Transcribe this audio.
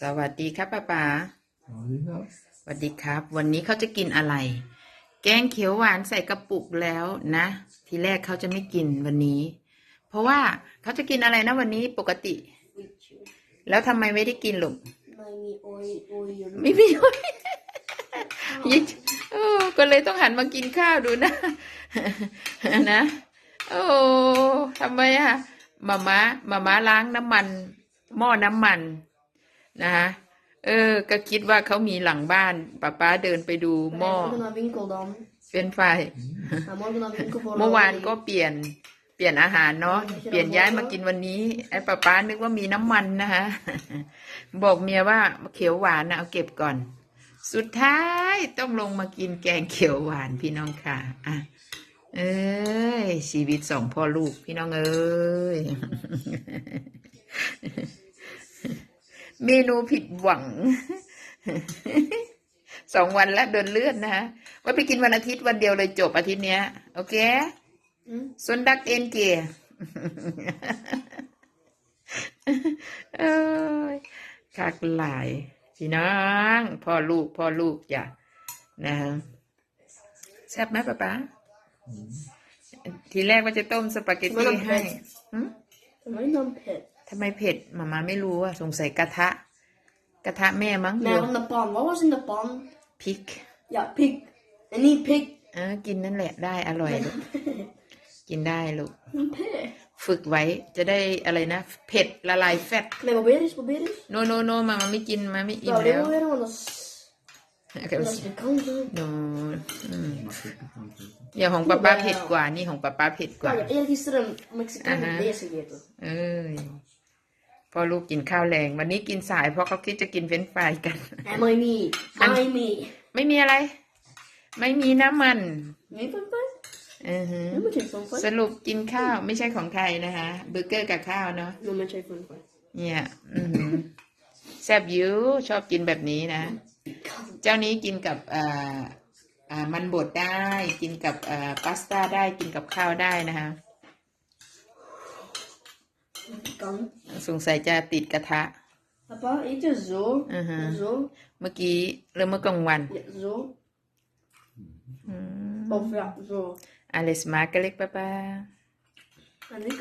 สวัสดีครับป้าป๋าสวัสดีครับ สวัสดีครับ วันนี้เขาจะกินอะไร แกงเขียวหวานใส่กระปุกแล้วนะ ทีแรกเขาจะไม่กินวันนี้ เพราะว่าเขาจะกินอะไรนะวันนี้ปกติ แล้วทำไมไม่ได้กินหรอกไม่มีโอยโอยอยู่ไม่มีโอ้ยยิ่งเออก็เลยต้องหันมากินข้าวดูนะ นะ โอ้ทำไมอะมาม้ามาม้าล้างน้ำมัน หม้อน้ำมัน นะคะเออ ก็คิดว่าเขามีหลังบ้านป้าป้าเดินไปดูหม้อ Morgen naar winkel dan. เป็นไฟ Maar morgen naar winkel voor เมื่อวานก็เปลี่ยน เปลี่ยนอาหารเนาะ เปลี่ยนย้ายมากินวันนี้ ไอ้ป้าป้านึกว่ามีน้ำมันนะคะ บอกเมียว่าเขียวหวานนะเอาเก็บก่อน สุดท้ายต้องลงมากินแกงเขียวหวานพี่น้องค่ะ อะ เอ้ยชีวิตสองพ่อลูกพี่น้องเอ้ย เมนูผิดหวังสองวันแล้วเดินเลื่อนนะฮะว่าไปกินวันอาทิตย์วันเดียวเลยจบอาทิตย์เนี้ย โอเค Hm? ซนดักเอ็นเกียเอ้ยคักหลายพี่น้องพ่อลูกพ่อลูกจ้ะนะฮะแซ่บไหมป๊าป๊าทีแรกว่าจะต้มสปาเกตตี้ให้หึ Voor mij dan pit. ทำไมเผ็ดมามาไม่รู้อะสงสัยกระทะ กระทะแม่มั้ง Nee, van de pan. Wat was in de pan? พริก Ja, pig. En niet pig. เออกินนั่นแหละได้อร่อยลูกกินได้ลูก Dan pig. ฝึกไว้จะได้อะไรนะ เผ็ดละลายแฟต Nee, probeer eens, probeer eens. โนโนโนมามาไม่กินมาไม่อิ่ม Nou, dit แล้ว proberen, want dat is... Dat is bekend, hè. โนอืม Mag ik het dan zeggen? อย่าของป้าป้าเผ็ดกว่านี่ของป้าป้าเผ็ดกว่า Nou, je hebt eergisteren een Mexicaanse Aha. vlees gegeten. เอ้ย พอลูกกินข้าวแรง วันนี้กินสายเพราะเขาคิดจะกินเฟรนช์ฟรายกัน En mij niet. Mij niet. ไม่มีอะไร ไม่มีน้ำมัน Nee, papa? อือฮึ Nu moet je van สรุปกินข้าวไม่ใช่ของไทยนะคะเบอร์เกอร์กับข้าวเนาะ Nu moet je van เนี่ย อือหือแซบอยูชอบกินแบบนี้นะ เจ้านี้กินกับอ่าอ่ามันบดได้ กินกับอ่าพาสต้าได้กินกับข้าวได้นะคะ Kan. สงสัยจะติดกระทะ Papa, eet je zo. Aha. Zo. เมื่อกี้เริ่มเมื่อกลางวัน Ja, zo. อืม Of ja, zo. อะไรสมาร์กเล็กป้าป้า En ik